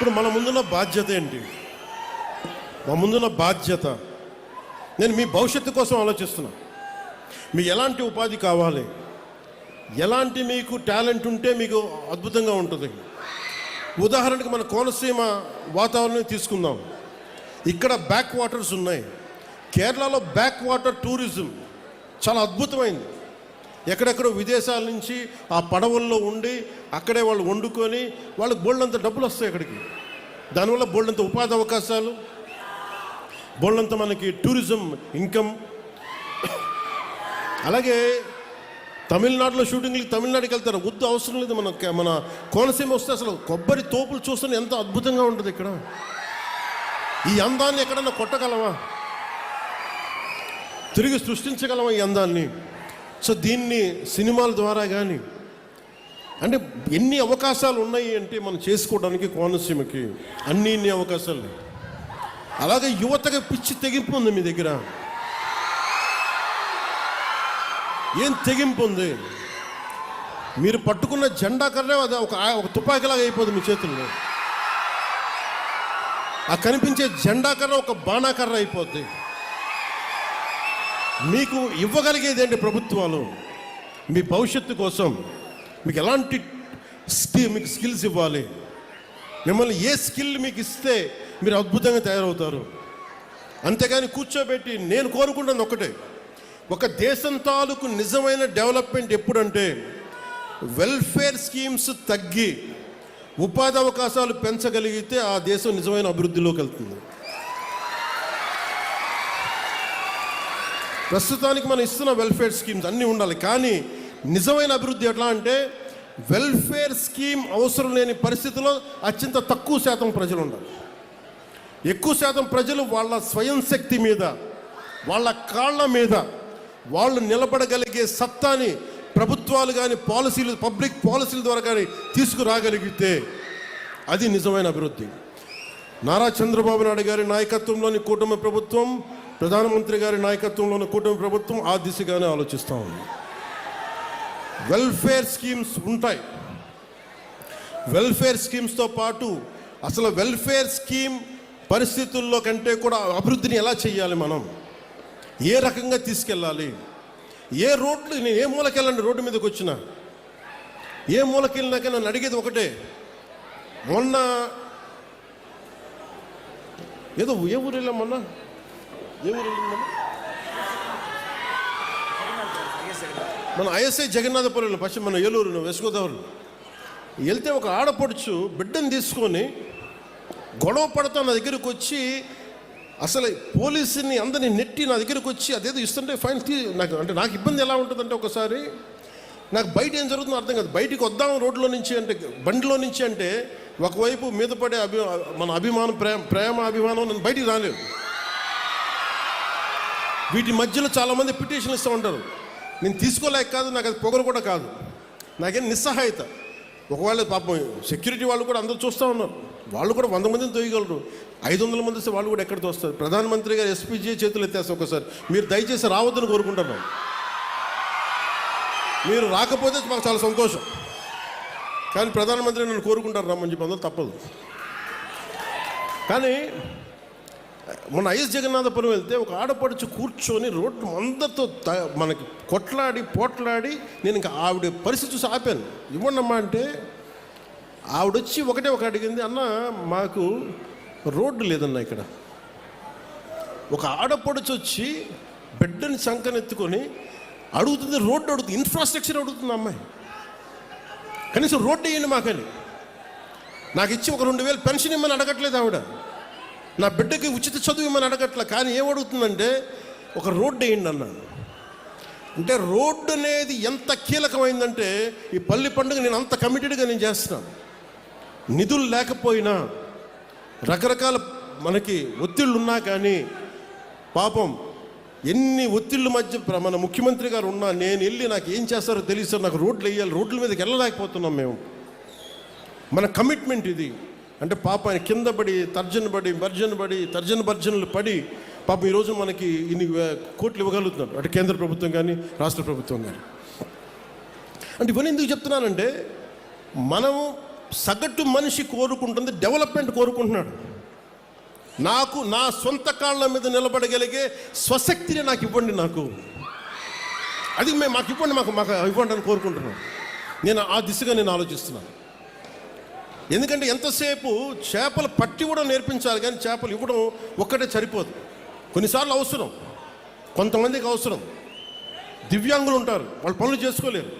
ఇప్పుడు మన ముందున్న బాధ్యత ఏంటి? మా ముందున్న బాధ్యత. నేను మీ భవిష్యత్తు కోసం ఆలోచిస్తున్నా. మీ ఎలాంటి ఉపాధి కావాలి? ఎలాంటి మీకు టాలెంట్ ఉంటే మీకు అద్భుతంగా ఉంటుంది. ఉదాహరణకు మన కోనసీమ వాతావరణం తీసుకుందాం. ఇక్కడ బ్యాక్ వాటర్స్ ఉన్నాయి. కేరళలో బ్యాక్ వాటర్ టూరిజం చాలా అద్భుతమైంది. ఎక్కడెక్కడో విదేశాల నుంచి ఆ పడవల్లో ఉండి అక్కడే వాళ్ళు వండుకొని వాళ్ళకి బోల్డంత డబ్బులు వస్తాయి అక్కడికి. దానివల్ల బోల్డంత ఉపాధి అవకాశాలు బోల్డంత మనకి టూరిజం ఇన్కమ్. అలాగే తమిళనాడులో షూటింగ్కి తమిళనాడుకి వెళ్తారు. వద్దు అవసరం లేదు మన మన కోనసీమ వస్తే అసలు కొబ్బరి తోపులు చూస్తే ఎంత అద్భుతంగా ఉంటుంది ఇక్కడ. ఈ అందాన్ని ఎక్కడన్నా కొట్టగలవా? తిరిగి సృష్టించగలమా ఈ అందాన్ని? సో దీన్ని సినిమాల ద్వారా కానీ అంటే ఎన్ని అవకాశాలు ఉన్నాయి అంటే మనం చేసుకోవడానికి కోనసీమకి అన్ని ఇన్ని అవకాశాలు అలాగే యువతగా పిచ్చి తెగింపు ఉంది మీ దగ్గర. ఏం తెగింపు ఉంది? మీరు పట్టుకున్న జెండా కర్రే అది ఒక ఒక తుపాకీలాగా అయిపోతుంది మీ చేతుల్లో. ఆ కనిపించే జెండా కర్ర ఒక బాణాకర్ర అయిపోద్ది. మీకు ఇవ్వగలిగేది ఏంటి ప్రభుత్వాలు? మీ భవిష్యత్తు కోసం మీకు ఎలాంటి స్కిల్ మీకు స్కిల్స్ ఇవ్వాలి? మిమ్మల్ని ఏ స్కిల్ మీకు ఇస్తే మీరు అద్భుతంగా తయారవుతారు? అంతేగాని కూర్చోబెట్టి నేను కోరుకుంటున్నది ఒకటే. ఒక దేశం తాలూకు నిజమైన డెవలప్మెంట్ ఎప్పుడంటే వెల్ఫేర్ స్కీమ్స్ తగ్గి ఉపాధి అవకాశాలు పెంచగలిగితే ఆ దేశం నిజమైన అభివృద్ధిలోకి వెళ్తుంది. ప్రస్తుతానికి మనం ఇస్తున్న వెల్ఫేర్ స్కీమ్స్ అన్నీ ఉండాలి. కానీ నిజమైన అభివృద్ధి ఎట్లా అంటే వెల్ఫేర్ స్కీమ్ అవసరం లేని పరిస్థితిలో అత్యంత తక్కువ శాతం ప్రజలు ఉండాలి. ఎక్కువ శాతం ప్రజలు వాళ్ళ స్వయం శక్తి మీద వాళ్ళ కాళ్ళ మీద వాళ్ళు నిలబడగలిగే సత్తాని ప్రభుత్వాలు కానీ పాలసీలు పబ్లిక్ పాలసీల ద్వారా కానీ తీసుకురాగలిగితే అది నిజమైన అభివృద్ధి. నారా చంద్రబాబు నాయుడు గారి నాయకత్వంలోని కూటమి ప్రభుత్వం ప్రధానమంత్రి గారి నాయకత్వంలోని కూటమి ప్రభుత్వం ఆ దిశగానే ఆలోచిస్తూ ఉంది. వెల్ఫేర్ స్కీమ్స్ ఉంటాయి. వెల్ఫేర్ స్కీమ్స్తో పాటు అసలు వెల్ఫేర్ స్కీమ్ పరిస్థితుల్లో కంటే కూడా అభివృద్ధిని ఎలా చేయాలి మనం? ఏ రకంగా తీసుకెళ్ళాలి? ఏ రోడ్లు నేను ఏ మూలకెళ్ళండి రోడ్డు మీదకి వచ్చిన? ఏ మూలకెళ్ళినాక నన్ను అడిగేది ఒకటే. మొన్న ఏదో ఏ ఊరు వెళ్ళాం మొన్న? ఏ ఊరు మన ఐఎస్ఐ జగన్నాథపురంలో పశ్చిమ మన ఏలూరు వెస్ట్ గోదావరిలో. వెళ్తే ఒక ఆడపడుచు బిడ్డను తీసుకొని గొడవ పడతా నా దగ్గరకు వచ్చి అసలు పోలీసుని అందరిని నెట్టి నా దగ్గరికి వచ్చి అదేదో ఇస్తుంటే ఫైన్ తీ నాకు అంటే నాకు ఇబ్బంది ఎలా ఉంటుందంటే ఒకసారి నాకు బయట ఏం జరుగుతుందో అర్థం కాదు. బయటికి వద్దాం రోడ్లో నుంచి అంటే బండిలో నుంచి అంటే ఒకవైపు మీద పడే అభి మన అభిమానం ప్రేమ ప్రేమ అభిమానం నేను బయటికి రాలేదు వీటి మధ్యలో చాలామంది పిటిషన్లు ఇస్తూ ఉంటారు. నేను తీసుకోలేక కాదు నాకు అది పొగరు కూడా కాదు. నాకేం నిస్సహాయత. ఒకవేళ పాపం సెక్యూరిటీ వాళ్ళు కూడా అందరూ చూస్తూ ఉన్నారు. వాళ్ళు కూడా వంద మందిని తోయగలరు. ఐదు వందల మంది వస్తే వాళ్ళు కూడా ఎక్కడ తోస్తారు? ప్రధానమంత్రి గారు ఎస్పీజీ చేతులు ఎత్తేస్తారు ఒకసారి. మీరు దయచేసి రావద్దని కోరుకుంటున్నాం మీరు రాకపోతే మాకు చాలా సంతోషం. కానీ ప్రధానమంత్రి నన్ను కోరుకుంటారు రమ్మని చెప్పి అందరూ తప్పదు. కానీ మొన్న ఐఎస్ జగన్నాథపురం వెళ్తే ఒక ఆడపడుచు కూర్చొని రోడ్డు అందరితో త- మనకి కొట్లాడి పోట్లాడి నేను ఇంకా ఆవిడ పరిస్థితి చూసి ఆపాను. ఇవ్వండమ్మా అంటే ఆవిడొచ్చి ఒకటే ఒక అడిగింది అన్న మాకు రోడ్డు లేదన్న ఇక్కడ. ఒక ఆడపడుచు వచ్చి బిడ్డని సంకనెత్తుకొని అడుగుతుంది రోడ్డు అడుగుతుంది ఇన్ఫ్రాస్ట్రక్చర్ అడుగుతుంది అమ్మాయి. కనీసం రోడ్డు వేయండి మాకని. నాకు ఇచ్చి ఒక రెండు వేలు పెన్షన్ ఇమ్మని అడగట్లేదు ఆవిడ. నా బిడ్డకి ఉచిత చదువు ఇమ్మని అడగట్ల? కానీ ఏమడుగుతుందంటే ఒక రోడ్డు వేయండి అన్నాను అంటే రోడ్డు అనేది ఎంత కీలకమైందంటే ఈ పల్లి పండుగ నేను అంత కమిటెడ్గా నేను చేస్తున్నాను. నిధులు లేకపోయినా రకరకాల మనకి ఒత్తిళ్ళు ఉన్నా కానీ పాపం ఎన్ని ఒత్తిళ్ళ మధ్య ప్ర- మన ముఖ్యమంత్రి గారు ఉన్నా నేను వెళ్ళి నాకు ఏం చేస్తారో తెలియదు సార్. నాకు రోడ్లు వేయాలి రోడ్ల మీదకి వెళ్ళలేకపోతున్నాం మేము. మన కమిట్మెంట్ ఇది. అంటే పాప ఆయన కింద పడి తర్జన పడి భర్జన పడి తర్జన భర్జనలు పడి పాపం ఈరోజు మనకి ఇన్ని కోట్లు ఇవ్వగలుగుతున్నారు అంటే కేంద్ర ప్రభుత్వం కానీ రాష్ట్ర ప్రభుత్వం కానీ. అంటే ఇవన్నీ ఎందుకు చెప్తున్నానంటే మనం సగటు మనిషి కోరుకుంటుంది డెవలప్మెంట్ కోరుకుంటున్నాడు. నాకు నా సొంత కాళ్ళ మీద నిలబడగలిగే స్వశక్తిని నాకు ఇవ్వండి నాకు. అది మేము మాకు ఇవ్వండి మాకు మాకు ఇవ్వండి అని కోరుకుంటున్నాను నేను ఆ దిశగా నేను ఆలోచిస్తున్నాను. ఎందుకంటే ఎంతసేపు చేపలు పట్టి కూడా నేర్పించాలి కానీ చేపలు ఇవ్వడం ఒక్కటే సరిపోదు. కొన్నిసార్లు అవసరం. కొంతమందికి అవసరం. దివ్యాంగులు ఉంటారు. వాళ్ళు పనులు చేసుకోలేరు.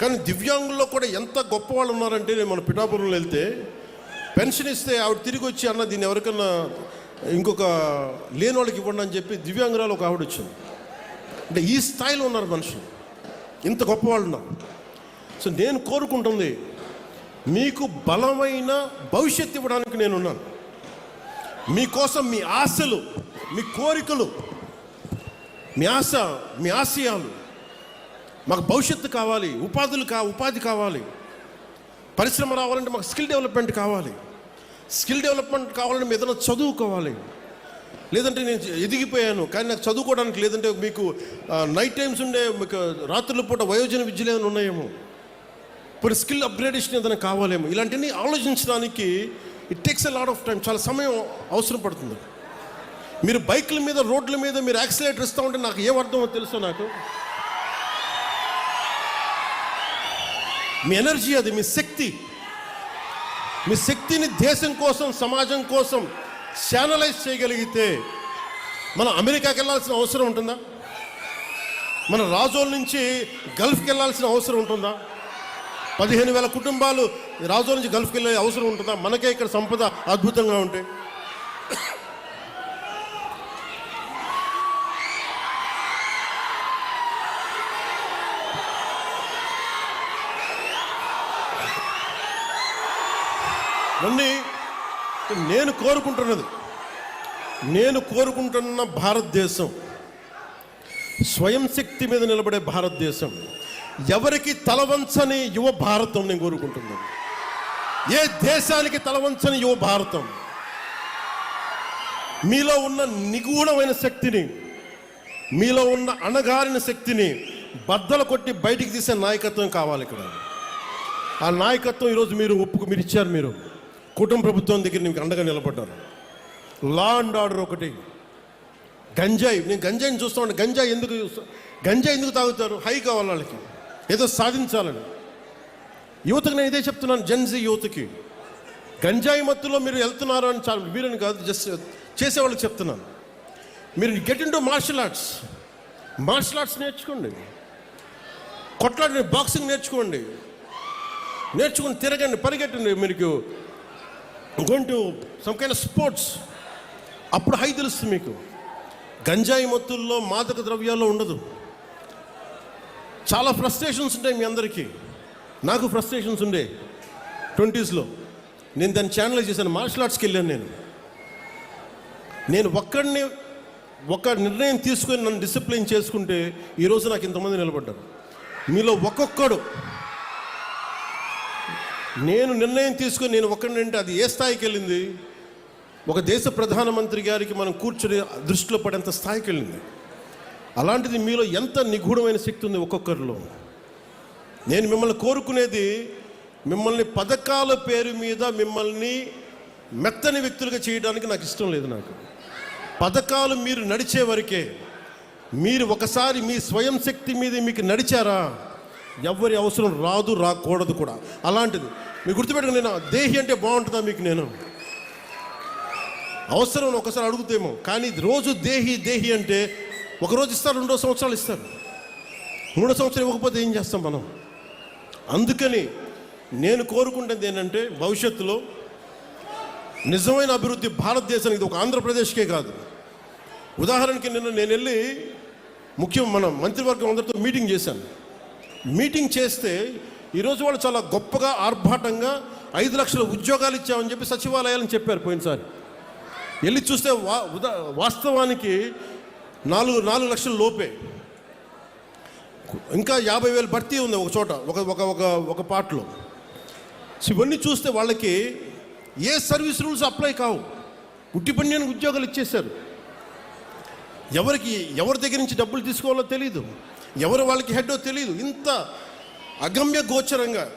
కానీ దివ్యాంగుల్లో కూడా ఎంత గొప్ప వాళ్ళు ఉన్నారంటే నేను మన పిఠాపురంలో వెళ్తే పెన్షన్ ఇస్తే ఆవిడ తిరిగి వచ్చి అన్న దీన్ని ఎవరికన్నా ఇంకొక లేని వాళ్ళకి ఇవ్వండి అని చెప్పి దివ్యాంగురాలు ఒక ఆవిడ వచ్చింది. అంటే ఈ స్థాయిలో ఉన్నారు మనుషులు. ఇంత గొప్ప వాళ్ళు ఉన్నారు. సో నేను కోరుకుంటుంది మీకు బలమైన భవిష్యత్తు ఇవ్వడానికి నేనున్నాను. మీకోసం మీ ఆశలు మీ కోరికలు మీ ఆశ మీ ఆశయాలు మాకు భవిష్యత్తు కావాలి ఉపాధులు కా ఉపాధి కావాలి పరిశ్రమ రావాలంటే మాకు స్కిల్ డెవలప్మెంట్ కావాలి. స్కిల్ డెవలప్మెంట్ కావాలంటే మీ ఏదైనా చదువుకోవాలి. లేదంటే నేను ఎదిగిపోయాను కానీ నాకు చదువుకోవడానికి లేదంటే మీకు నైట్ టైమ్స్ ఉండే మీకు రాత్రుల పూట వయోజన విద్యలు ఏమైనా ఉన్నాయేమో. ఇప్పుడు స్కిల్ అప్గ్రేడేషన్ ఏదైనా కావాలేమో. ఇలాంటివన్నీ ఆలోచించడానికి it takes a lot of time చాలా సమయం అవసరం పడుతుంది. మీరు బైకుల మీద రోడ్ల మీద మీరు యాక్సిలేటర్ ఇస్తూ ఉంటే నాకు ఏం అర్థమో తెలుసో నాకు? మీ ఎనర్జీ అది మీ శక్తి. మీ శక్తిని దేశం కోసం సమాజం కోసం ఛానలైజ్ చేయగలిగితే మనం అమెరికాకి వెళ్ళాల్సిన అవసరం ఉంటుందా? మన రాజోల నుంచి గల్ఫ్కి వెళ్ళాల్సిన అవసరం ఉంటుందా? పదిహేను వేల కుటుంబాలు రాజు నుంచి గల్ఫ్కి వెళ్ళే అవసరం ఉంటుందా? మనకే ఇక్కడ సంపద అద్భుతంగా ఉంటాయి అన్నీ నేను కోరుకుంటున్నది నేను కోరుకుంటున్న భారతదేశం స్వయం శక్తి మీద నిలబడే భారతదేశం. ఎవరికి తలవంచని యువ భారతం నేను కోరుకుంటున్నాను. ఏ దేశానికి తలవంచని యువ భారతం? మీలో ఉన్న నిగూఢమైన శక్తిని మీలో ఉన్న అణగారిన శక్తిని బద్దలు కొట్టి బయటికి తీసే నాయకత్వం కావాలి ఇక్కడ. ఆ నాయకత్వం ఈరోజు మీరు ఒప్పుకు మీరు ఇచ్చారు మీరు. కుటుంబ ప్రభుత్వం దగ్గర మీకు అండగా నిలబడ్డారు లా అండ్ ఆర్డర్ ఒకటి. గంజాయి. నేను గంజాయిని చూస్తా ఉంటే గంజాయి ఎందుకు గంజాయి ఎందుకు తాగుతారు? హై కావాలి వాళ్ళకి. ఏదో సాధించాలని. యువతకు నేను ఇదే చెప్తున్నాను జెన్జీ యువతకి. గంజాయి మత్తులో మీరు వెళ్తున్నారు అని చాలా వీరని కాదు జస్ట్ చేసేవాళ్ళకి చెప్తున్నాను. మీరు get in to martial arts martial arts నేర్చుకోండి. కొట్లాడి బాక్సింగ్ నేర్చుకోండి. నేర్చుకుని తిరగండి పరిగెట్టండి మీకు. Going to some kind sports అప్పుడు హై తెలుస్తుంది మీకు. గంజాయి మత్తుల్లో మాదక ద్రవ్యాల్లో ఉండదు. చాలా ఫ్రస్ట్రేషన్స్ ఉంటాయి మీ అందరికీ. నాకు ఫ్రస్ట్రేషన్స్ ఉండే ట్వంటీస్లో. నేను దాన్ని ఛానల్ చేశాను మార్షల్ ఆర్ట్స్కి వెళ్ళాను నేను. నేను ఒక్కడిని ఒక నిర్ణయం తీసుకొని నన్ను డిసిప్లిన్ చేసుకుంటే ఈరోజు నాకు ఇంతమంది నిలబడ్డారు. మీలో ఒక్కొక్కడు నేను నిర్ణయం తీసుకొని నేను ఒక్కడిని అంటే అది ఏ స్థాయికి వెళ్ళింది? ఒక దేశ ప్రధానమంత్రి గారికి మనం కూర్చొని దృష్టిలో పడేంత స్థాయికి వెళ్ళింది. అలాంటిది మీలో ఎంత నిగూఢమైన శక్తి ఉంది ఒక్కొక్కరిలో? నేను మిమ్మల్ని కోరుకునేది మిమ్మల్ని పథకాల పేరు మీద మిమ్మల్ని మెత్తని వ్యక్తులుగా చేయడానికి నాకు ఇష్టం లేదు నాకు. పథకాలు మీరు నడిచే వరకే మీరు ఒకసారి మీ స్వయం శక్తి మీద మీకు నడిచారా? ఎవరి అవసరం రాదు రాకూడదు కూడా. అలాంటిది. మీరు గుర్తుపెట్టుకుని నేను దేహి అంటే బాగుంటుందా మీకు నేను? అవసరం ఒకసారి అడుగుతేమో. కానీ రోజు దేహి దేహి అంటే ఒకరోజు ఇస్తారు రెండో సంవత్సరాలు ఇస్తారు. మూడో సంవత్సరం ఇవ్వకపోతే ఏం చేస్తాం మనం? అందుకని నేను కోరుకుంటుంది ఏంటంటే భవిష్యత్తులో నిజమైన అభివృద్ధి భారతదేశానికి ఇది ఒక ఆంధ్రప్రదేశ్కే కాదు. ఉదాహరణకి నిన్న నేను వెళ్ళి ముఖ్యం మన మంత్రివర్గం అందరితో మీటింగ్ చేశాను. మీటింగ్ చేస్తే ఈరోజు వాళ్ళు చాలా గొప్పగా ఆర్భాటంగా ఐదు లక్షల ఉద్యోగాలు ఇచ్చామని చెప్పి సచివాలయాలని చెప్పారు పోయినసారి. వెళ్ళి చూస్తే వా ఉదా వాస్తవానికి నాలుగు నాలుగు లక్షల లోపే. ఇంకా యాభై వేలు భర్తీ ఉంది ఒక చోట ఒక ఒక ఒక ఒక పార్ట్లో సో ఇవన్నీ చూస్తే వాళ్ళకి ఏ సర్వీస్ రూల్స్ అప్లై కావు. ఉట్టి పన్యానికి ఉద్యోగాలు ఇచ్చేశారు. ఎవరికి ఎవరి దగ్గర నుంచి డబ్బులు తీసుకోవాలో తెలియదు ఎవరు వాళ్ళకి హెడ్డో తెలియదు ఇంత అగమ్య గోచరంగా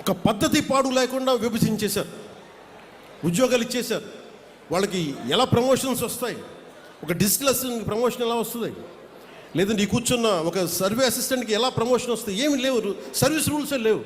ఒక పద్ధతి పాడు లేకుండా విభజించేశారు. ఉద్యోగాలు ఇచ్చేశారు. వాళ్ళకి ఎలా ప్రమోషన్స్ వస్తాయి? ఒక డిస్క్లస్ ప్రమోషన్ ఎలా వస్తుంది? లేదంటే ఈ కూర్చున్న ఒక సర్వే అసిస్టెంట్కి ఎలా ప్రమోషన్ వస్తుంది? ఏమి లేవు సర్వీస్ రూల్సే లేవు.